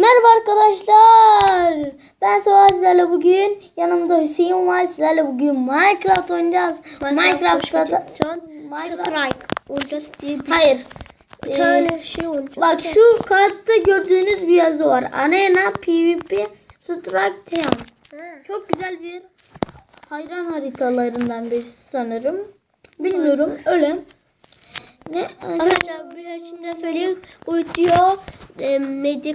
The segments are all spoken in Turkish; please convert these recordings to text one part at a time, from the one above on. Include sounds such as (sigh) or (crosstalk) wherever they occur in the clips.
Merhaba arkadaşlar. Ben Sabah sizlerle bugün yanımda Hüseyin var. Sizlerle bugün Minecraft oynayacağız. Minecraft'ta da Minecraft Hayır. bir Ee, şey olacak. Bak şu kartta gördüğünüz bir yazı var. Arena PvP Strike Team. Çok güzel bir hayran haritalarından birisi sanırım. Bilmiyorum. Öyle. Ne? Arkadaşlar bir şimdi söyleyeyim. Video e, medya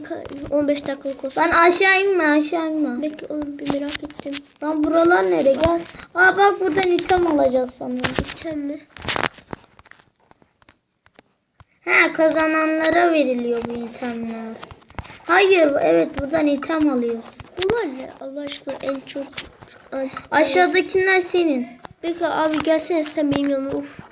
15 dakikalık olsun. Ben aşağı inme aşağı inme. Belki onu bir merak ettim. Lan buralar nere gel. Aa bak buradan item alacağız sanırım. Geçen mi? Ha kazananlara veriliyor bu itemler. Hayır evet buradan item alıyoruz. Bu var ne? Allah aşkına en çok Aşağıdakiler senin. Belki abi gelsene sen benim yanıma. Uf.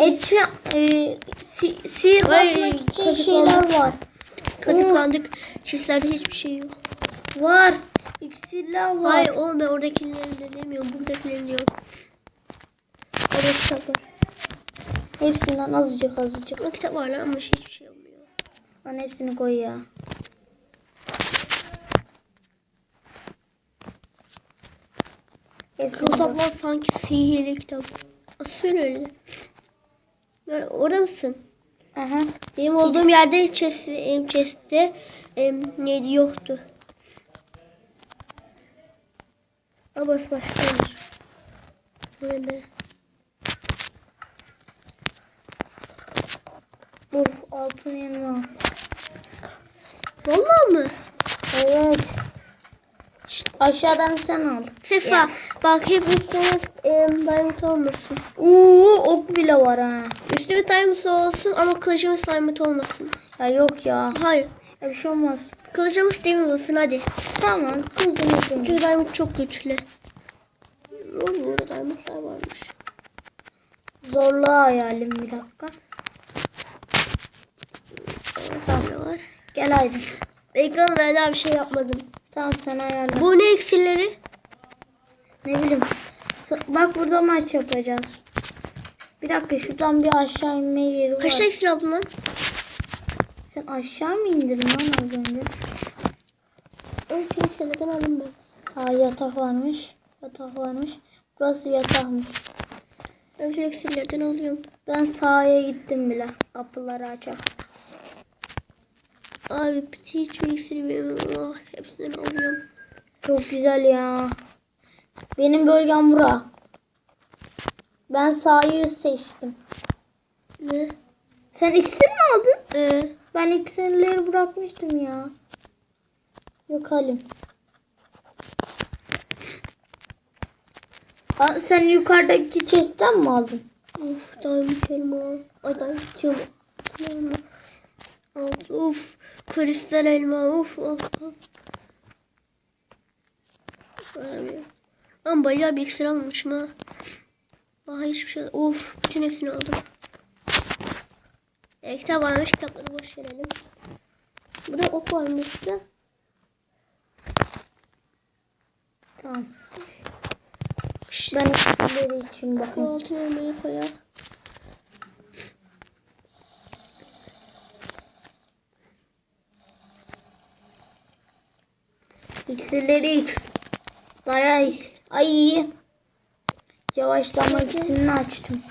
Et e, si, sihir basmak için şeyler var. Kazıklandık. Çiftlerde hiçbir şey yok. Var. İksirler var. Hayır oğlum ben oradakileri de demiyorum. Buradakileri diyorum. Orada kitap var. Hepsinden azıcık azıcık. O kitap var lan ama hiçbir şey olmuyor. Lan hepsini koy ya. Hepsini. Kitaplar sanki sihirli kitap. Asıl öyle. Orada mısın? Aha. Benim olduğum yerde chest, em, chest'te em, neydi yoktu. Ama başkaymış. Böyle. Of altın elma. Vallahi mı? Evet. Aşağıdan sen al. Sefa Ya. bak hep üstüne em, diamond olmasın. Uuu ok bile var ha. Üstüne diamond olsun ama kılıcımız diamond olmasın. Ya yok ya. Hayır. Ya bir şey olmaz. Kılıcımız demir olsun hadi. Tamam. Kıldım kıldım. Çünkü diamond çok güçlü. Oo, burada diamondlar varmış. Zorluğa hayalim bir dakika. Tamam. var. Gel haydi. Ekranda ben daha bir şey yapmadım. Tamam sen ayarla. Bu ne eksileri? Ne bileyim. Bak burada maç yapacağız. Bir dakika şuradan bir aşağı inme yeri var. Kaç ekstra aldın lan? Sen aşağı mı indirdin lan az önce? Ölçü eksilerinden aldım ben. Ha yatak varmış. Yatak varmış. Burası yatakmış. Ölçü eksilerden alıyorum. Ben sahaya gittim bile. Kapıları açak. Abi hiç iksiri bilmiyorum. Allah hepsinden alıyorum. Çok güzel ya. Benim bölgem bura. Ben sahayı seçtim. Ne? Sen iksir mi aldın? Ee, Ben iksirleri bırakmıştım ya. Yok halim. Aa, sen yukarıdaki chest'ten mi aldın? of diamond elma. Ay diamond diyorum. Tamam. Of, of. Kristal elma. Of of. of. Ama bayağı bir iksir almışım ha. Aha hiçbir şey. Of. Bütün hepsini aldım. E, kitap varmış. Kitapları boş verelim. Burada ok varmış da. Tamam. Ben iksirleri için Bu bakayım. altın elmayı koyar. İksirleri iç. Daya iç. Ay. Yavaşlama iksirini açtım.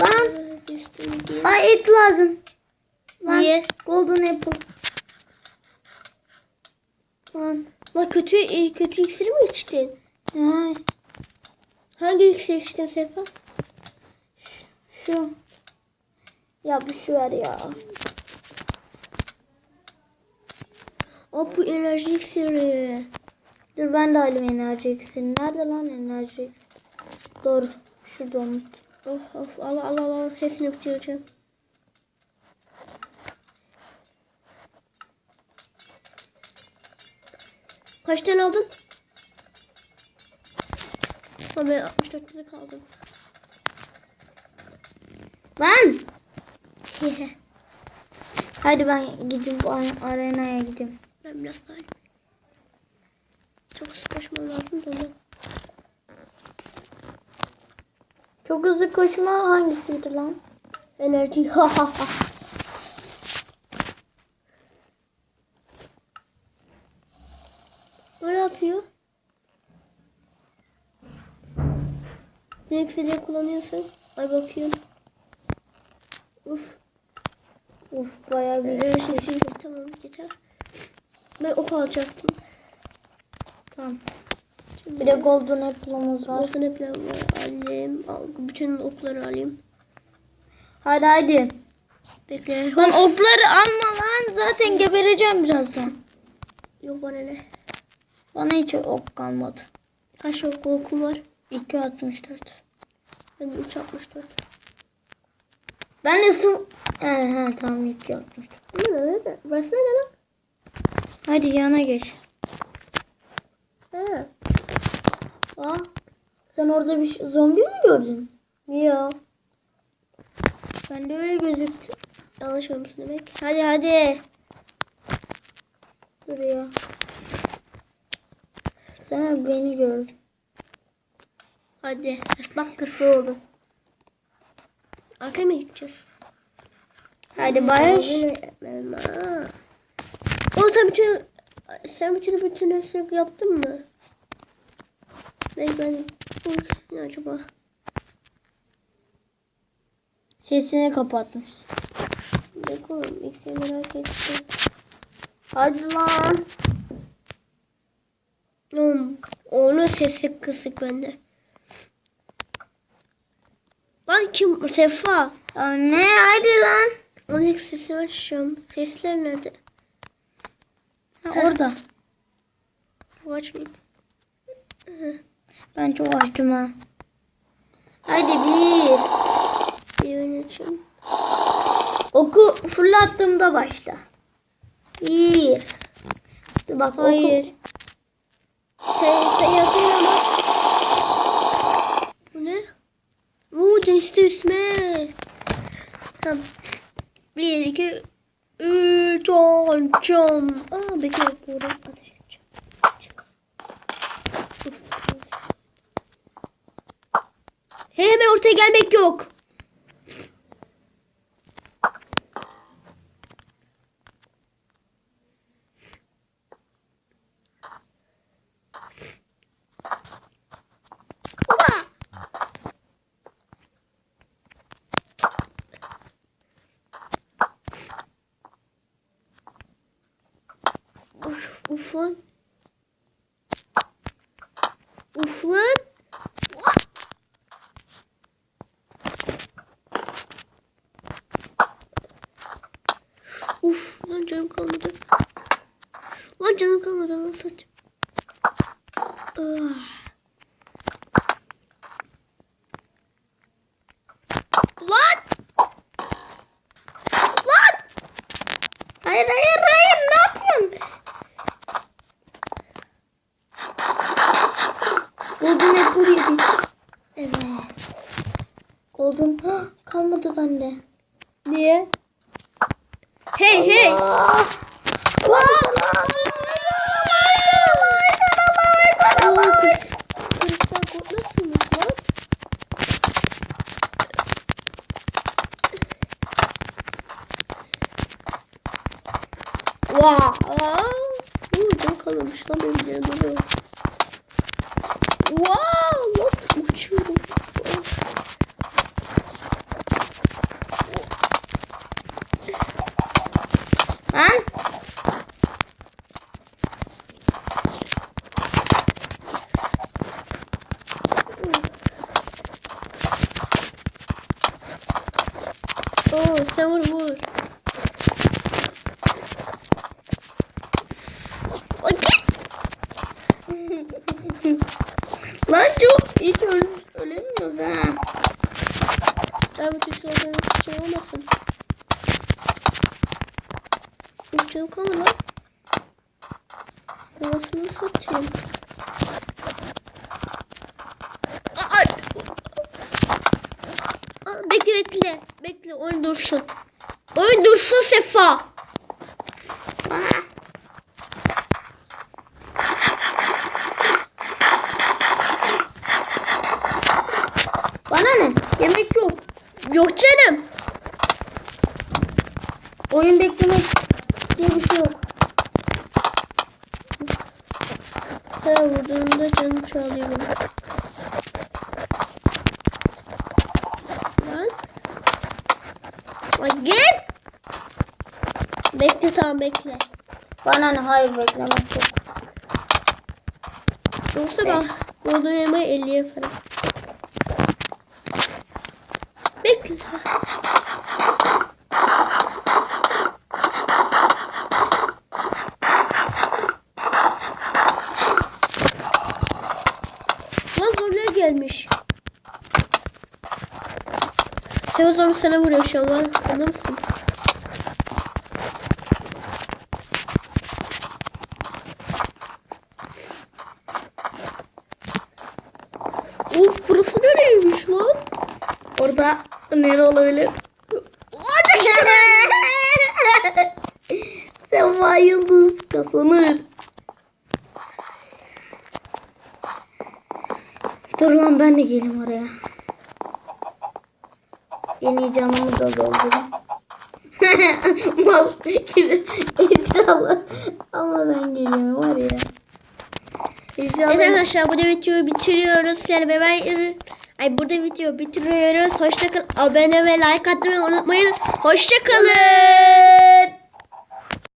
Lan. Ay et lazım. Lan. Niye? Golden apple. Lan. Lan kötü e, kötü iksiri mi içtin? Ay. Hangi iksir içtin Sefa? Şu. Ya bu şu ver ya. Aa bu enerji iksiri. Dur ben de alayım enerji iksirini. Nerede lan enerji iksiri? Doğru. Şurada unut. Of of al al al al hepsini bitireceğim. Kaç tane aldın? Ha ben 64 tane kaldım. Ben. (laughs) Hadi ben gideyim bu arenaya gideyim. Ben biraz daha Çok hızlı koşmam lazım da ne? Çok hızlı koşma hangisiydi lan? Enerji. Ha ha ha. Ne yapıyor? Direkt seri kullanıyorsun. Ay bakıyorum. Uf. Uf bayağı bir evet. şey. Tamam yeter. Ben ok alacaktım. Tamam. Bir de golden apple'ımız var. Golden Apple'ı alayım. Al, bütün okları alayım. Hadi hadi. Bekle. Lan okları alma lan. Zaten gebereceğim birazdan. Yok bana ne? Bana hiç ok kalmadı. Kaç ok okum var? 2.64. Ben 3.64. Ben de su... He he tamam 2.64. Ne ne ne? Burası ne lan? Hadi yana geç. Ha. Aa, sen orada bir zombi mi gördün? Yok. Ben de öyle gözüktü. Yanlış olmuş demek. Hadi hadi. Dur ya. Sen beni gördün. Hadi. Bak kısa oldu. Arkaya mı gideceğiz? Hadi Barış. Oğlum sen bütün sen bütün bütün hesap yaptın mı? Ne ben ne acaba? Sesini kapatmış. Ne oğlum ikisi merak ettim. Hadi lan. Oğlum onun sesi kısık bende. Lan kim? Sefa. Ya ne hadi lan. Onun ilk sesini açacağım. Sesler nerede? Ha, orada. Bu açmayayım. Ben çok açtım ha. Hadi bir. Bir oynayacağım. Oku fırlattığımda başla. Bir. Dur bak Hayır. oku. Sen, sen yapıyorsun ama. Bu ne? Uuu değişti üstüme. Tamam. Bir, iki, açacağım. Aa bekle burada ateş edeceğim. Hemen ortaya gelmek yok. Baba. Uf, uf lan. Uf lan. Uf lan canım kalmadı. Lan canım kalmadı lan saçım. Ah. Lan! Lan! Hayır hayır hayır ne yapıyorsun? Golden apple yedik. Evet. Golden Hah, kalmadı bende. Niye? Hey hey! Ah. Oo, kız, kızdan korkmazsınız lan. Vaa! Oo, can kalmamış lan benim canım duruyor. Wow! Lan. Aa, bekle bekle. Bekle oyun dursun. Oyun dursun Sefa. Ah. Hatta vurduğumda canım çalıyor. Lan. Ay gel. Bekle tamam bekle. Bana ne hayır beklemem çok. Yoksa ben vurduğum yemeği 50'ye falan. O zaman sana vuruyor şu an. Anlar mısın? Of burası nereymiş lan? Orada nere olabilir? (laughs) Sen var yıldız kazanır. Dur lan ben de geleyim oraya. Yeni canımı da doldurayım. (laughs) Mal inşallah. Ama ben geliyorum var ya. İnşallah. Evet arkadaşlar burada videoyu bitiriyoruz. Yani ben ay burada video bitiriyoruz. Hoşçakalın. Abone ve like atmayı unutmayın. Hoşçakalın.